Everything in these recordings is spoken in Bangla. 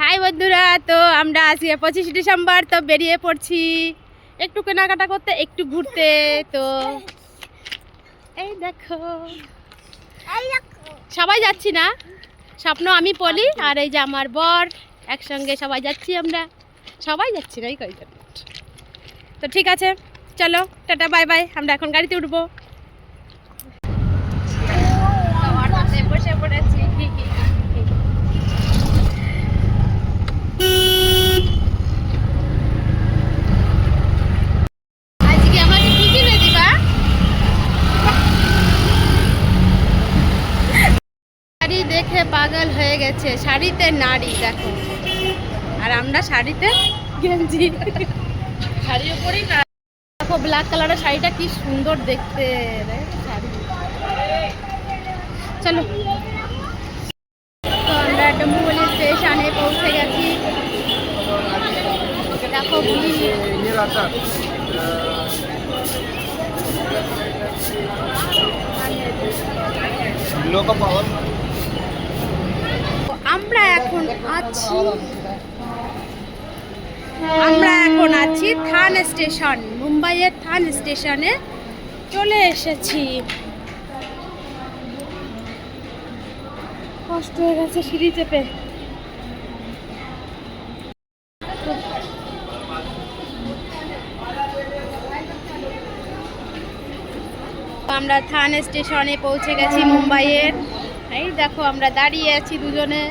হাই বন্ধুরা তো আমরা আজকে পঁচিশে ডিসেম্বর তো বেরিয়ে পড়ছি। একটু কেনাকাটা করতে একটু ঘুরতে তো এই দেখো। সবাই যাচ্ছি না? স্বপ্ন আমি পলি আর এই যে আমার বর একসঙ্গে সবাই যাচ্ছি আমরা। সবাই যাচ্ছি না এই কয়জন? তো ঠিক আছে চলো টাটা বাই বাই আমরা এখন গাড়িতে উঠবো তো অটোতে বসে পড়েছি আজকে আমাকে কি কিনে দিবা শাড়ি দেখে পাগল হয়ে গেছে, শাড়িতে নারী, দেখো। আর আমরা শাড়িতে গেঞ্জি। শাড়ির উপরেই দেখো ব্ল্যাক কালারের শাড়িটা কি সুন্দর দেখতে শাড়ি। চলো। পৌঁছে গেছি। দেখো, লোক পাওয়া এখন আছি। আমরা এখন আছি থান স্টেশন, মুম্বাইয়ের থান স্টেশনে চলে এসেছি। কষ্ট হয়ে গেছে সিঁড়ি চেপে। আমরা থান স্টেশনে পৌঁছে গেছি মুম্বাইয়ের। এই দেখো আমরা দাঁড়িয়ে আছি দুজনে।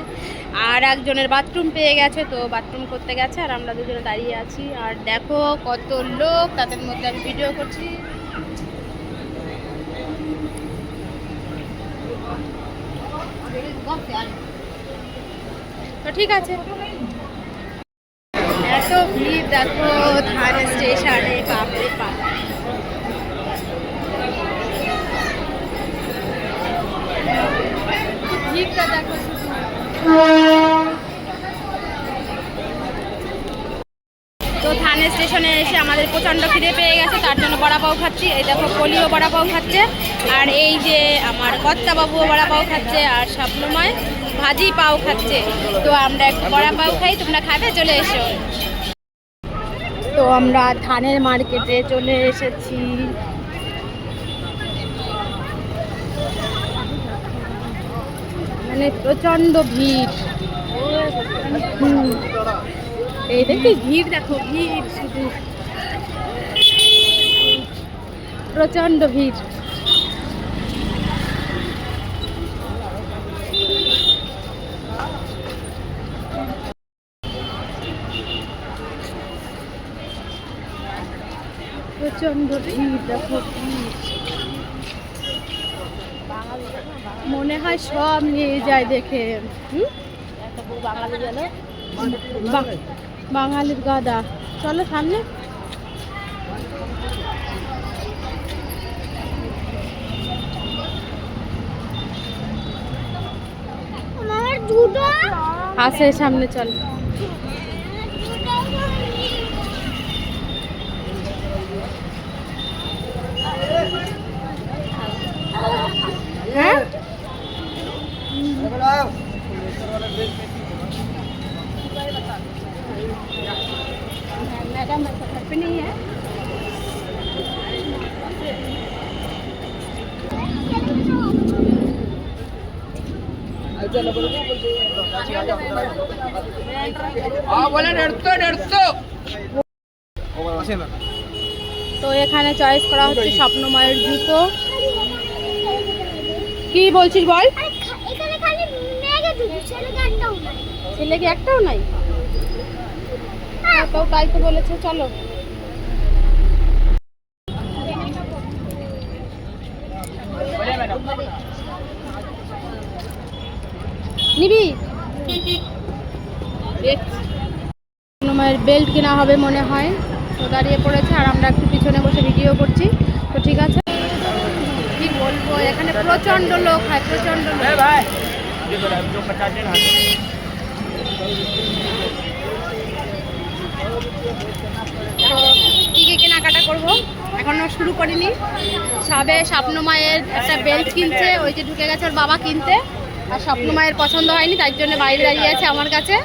আর একজনের বাথরুম পেয়ে গেছে, তো বাথরুম করতে গেছে, আর আমরা দুজনে দাঁড়িয়ে আছি। আর দেখো কত লোক, তাদের মধ্যে আমি ভিডিও করছি। তো ঠিক আছে। এত ভিড়, দেখো থান স্টেশনে, বাপরে বাপ। ভিড়টা দেখো। তো থানে স্টেশনে এসে আমাদের প্রচণ্ড খিদে পেয়ে গেছে, তার জন্য বড়া পাও খাচ্ছি। এই দেখো পলিও বড়া পাও খাচ্ছে, আর এই যে আমার কর্তা বাবুও বড়া খাচ্ছে, আর স্বপ্নময় ভাজি পাও খাচ্ছে। তো আমরা একটু বড়া পাও খাই, তোমরা খাবে, চলে এসো। তো আমরা থানের মার্কেটে চলে এসেছি। মানে প্রচণ্ড ভিড়। এই দেখি ভিড়, দেখো ভিড় শুধু। প্রচণ্ড ভিড়। প্রচণ্ড ভিড়, দেখো ভিড়। মনে হয় সব নিয়ে যায় দেখে? বাঙালির গাদা। চলো সামনে। আসে সামনে চল। হ্যাঁ? पे नहीं है हाँ बोले डेढ़ सौ डेढ़ सौ তো এখানে চয়েস করা হচ্ছে স্বপ্নময়ের জুতো কি বলছিস বল এখানে খালি মেঘে শুধু ছেলে গানটাও নাই ছেলে কি একটাও নাই হ্যাঁ, তো তাই তো বলেছে চলো নিবি? মায়ের বেল্ট কেনা হবে মনে হয়। তো দাঁড়িয়ে পড়েছে আর আমরা একটু পিছনে বসে ভিডিও করছি। তো ঠিক আছে। কি বলব এখানে প্রচণ্ড লোক হয় প্রচণ্ড লোক। কী কী কেনাকাটা করব? এখনও শুরু করিনি। সবে স্বপ্ন মায়ের একটা বেল্ট কিনছে ওই যে ঢুকে গেছে ওর বাবা কিনতে। আর স্বপ্ন মায়ের পছন্দ হয়নি তাই জন্য বাইরে দাঁড়িয়ে আছে আমার কাছে।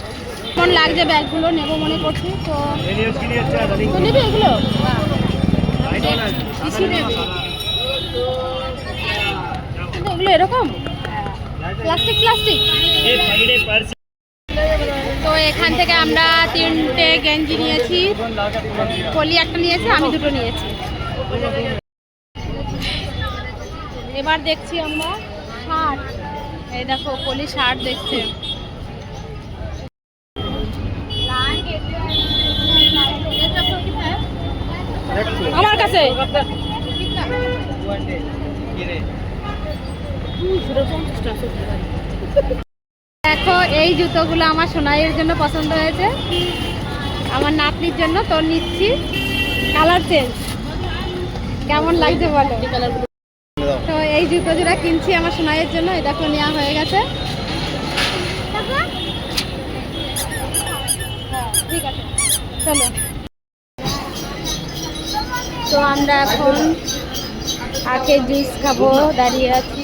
কেমন লাগছে ব্যাগগুলো? নেব মনে করছি তো নেবে এগুলো? এগুলো এরকম? Plastic plastic? তো এখান থেকে আমরা তিনটে গেঞ্জি নিয়েছি কলি একটা নিয়েছি আমি দুটো নিয়েছি। এবার দেখছি আমরা শার্ট এই দেখো কলি শার্ট দেখছে। আমার কাছে? দেখো, এই জুতোগুলো আমার সোনাইয়ের জন্য পছন্দ হয়েছে। আমার নাতনির জন্য, তো নিচ্ছি। কালার চেঞ্জ কেমন লাগছে বলো? এই জুতো জোড়া কিনছি আমার সোনাইয়ের জন্য এই দেখো নেওয়া হয়ে গেছে। ঠিক আছে চলো। তো আমরা এখন আখের জুস খাব দাঁড়িয়ে আছি।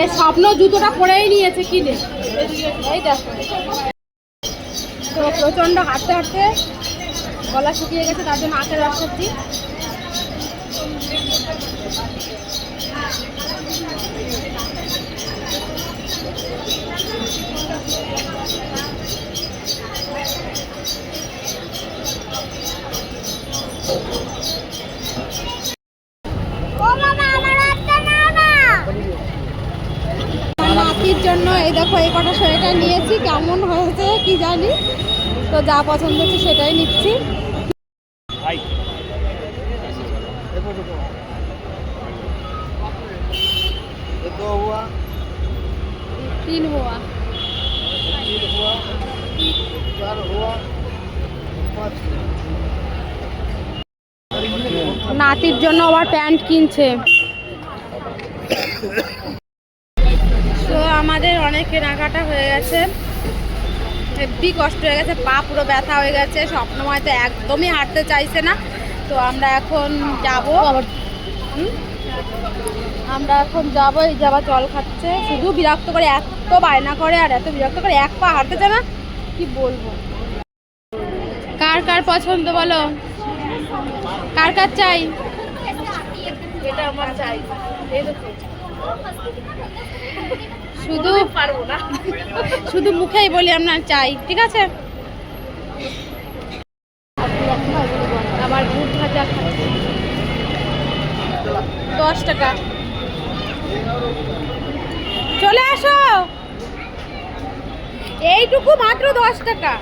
এ স্বপ্ন জুতোটা পরেই নিয়েছে কিনে। এই দেখো। তো প্রচণ্ড হাঁটতে হাঁটতে গলা শুকিয়ে গেছে, তার জন্য আখের রস খাচ্ছি জন্য এই দেখো, এই কটা সোয়েটার নিয়েছি, কেমন হয়েছে কি জানি। তো যা পছন্দ হচ্ছে সেটাই নিচ্ছি। তিন নাতির জন্য আবার প্যান্ট কিনছে। তো আমাদের অনেক কেনাকাটা হয়ে গেছে। হেব্বি কষ্ট হয়ে গেছে পা পুরো ব্যথা হয়ে গেছে স্বপ্নময় তো একদমই হাঁটতে চাইছে না। তো আমরা এখন যাব। আমরা এখন যাব এই যে আবার জল খাচ্ছে। শুধু বিরক্ত করে এত বায়না করে আর এত বিরক্ত করে এক পা হাঁটতে চায় না কি বলব? কার কার পছন্দ বলো? কার কার চাই? এটা আমার চাই। শুধু পারব না। শুধু মুখেই বলি আমরা চাই ঠিক আছে? আবার বুট ভাজা দশ টাকা। চলে আসো। এইটুকু মাত্র দশ টাকা।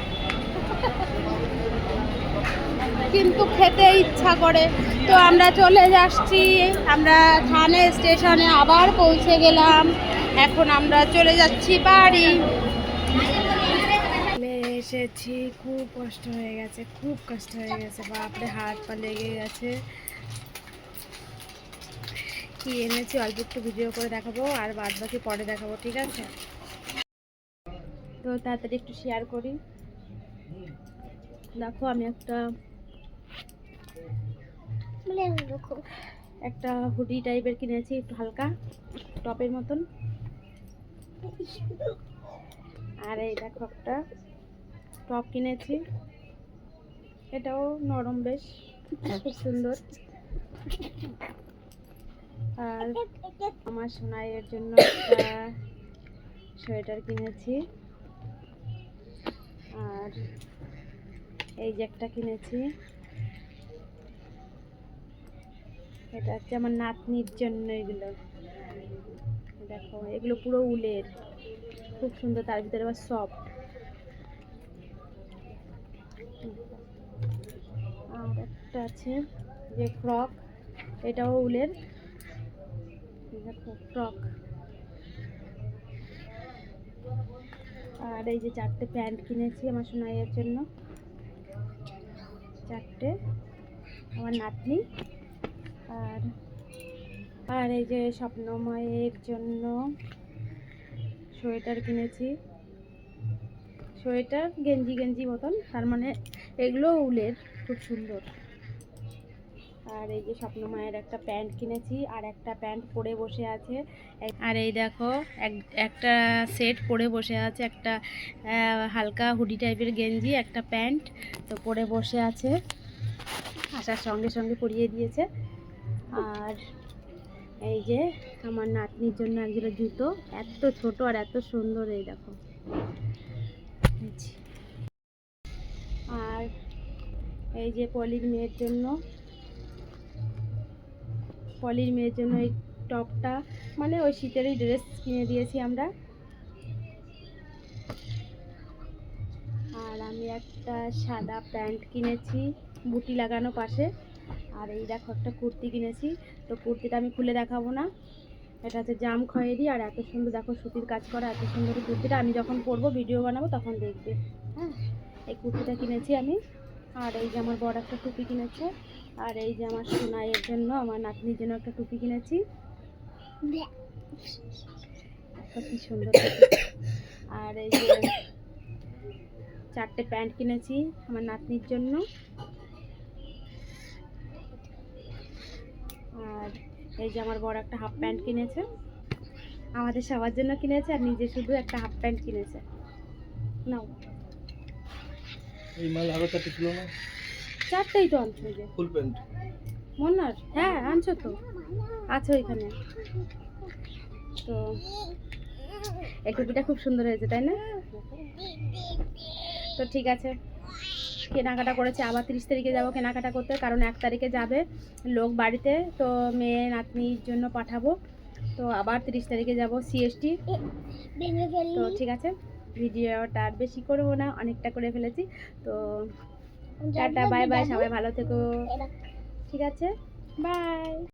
কিন্তু খেতে ইচ্ছা করে। তো আমরা চলে আসছি আমরা থানে স্টেশনে আবার পৌঁছে গেলাম। এখন আমরা চলে যাচ্ছি বাড়ি। এসেছি খুব কষ্ট হয়ে গেছে খুব কষ্ট হয়ে গেছে বাপরে হাত পা লেগে গেছে। কি এনেছি অল্প একটু ভিডিও করে দেখাবো আর বাদ বাকি পরে দেখাবো ঠিক আছে? তো তাড়াতাড়ি একটু শেয়ার করি। দেখো আমি একটা একটা হুডি টাইপের কিনেছি একটু হালকা টপের মতন। আর এই দেখো একটা টপ কিনেছি। এটাও নরম বেশ, খুব সুন্দর। আর আমার সোনাইয়ের জন্য একটা সোয়েটার কিনেছি। আর এই যে কিনেছি। এটা হচ্ছে আমার নাতনির জন্য এগুলো। দেখো, এগুলো পুরো উলের। খুব সুন্দর, তার ভিতরে আবার সফট আর একটা আছে, যে ফ্রক এটাও উলের। দেখো ফ্রক আর এই যে চারটে প্যান্ট কিনেছি আমার সোনাইয়ের জন্য। চারটে, আমার নাতনি। আর আর এই যে স্বপ্নময়ের জন্য সোয়েটার কিনেছি। সোয়েটার গেঞ্জি গেঞ্জি মতন, তার মানে এগুলো উলের, খুব সুন্দর। আর এই যে স্বপ্ন মায়ের একটা প্যান্ট কিনেছি, আর একটা প্যান্ট পরে বসে আছে। আর এই দেখো, এক- একটা সেট পরে বসে আছে, একটা হালকা হুডি টাইপের গেঞ্জি, একটা প্যান্ট তো পরে বসে আছে। আসার সঙ্গে সঙ্গে পরিয়ে দিয়েছে। আর এই যে আমার নাতনির জন্য একজোড়া জুতো। এত ছোট আর এত সুন্দর এই দেখো। আর এই যে পলির মেয়ের জন্য। পলির মেয়ের জন্য এই টপটা। মানে ওই শীতেরই ড্রেস কিনে দিয়েছি আমরা। আর আমি একটা সাদা প্যান্ট কিনেছি, বুটি লাগানো পাশে। আর এই দেখো একটা কুর্তি কিনেছি। তো কুর্তিটা আমি খুলে দেখাবো না। এটা হচ্ছে জাম খয়েরি আর এত সুন্দর দেখো সুতির কাজ করা, এত সুন্দর কুর্তিটা। আমি যখন পরবো ভিডিও বানাবো, তখন দেখবে। হ্যাঁ এই কুর্তিটা কিনেছি আমি। আর এই যে আমার বড় একটা টুপি কিনেছে। আর এই যে আমার সোনাইয়ের জন্য, আমার নাতনির জন্য একটা টুপি কিনেছি। কি সুন্দর। আর এই যে চারটে প্যান্ট কিনেছি আমার নাতনির জন্য। আর এই যে আমার বড় একটা হাফ প্যান্ট কিনেছে। আমাদের সবার জন্য কিনেছে আর নিজে শুধু একটা হাফ প্যান্ট কিনেছে। নাও। এই মাল আরও চারটে ছিল না। চারটেই তো আনছো যে। ফুল প্যান্ট মন্নার? হ্যাঁ আনছো তো। আছো এখানে। তো এই টুপিটা খুব সুন্দর হয়েছে তাই না? তো ঠিক আছে। কেনাকাটা করেছে। আবার তিরিশ তারিখে যাব কেনাকাটা করতে কারণ এক তারিখে যাবে লোক বাড়িতে তো মেয়ে নাতনির জন্য পাঠাবো। তো আবার তিরিশ তারিখে যাব সিএসটি তো ঠিক আছে ভিডিওটা আর বেশি করব না অনেকটা করে ফেলেছি। তো টাটা বাই বাই সবাই ভালো থেকো। ঠিক আছে বাই।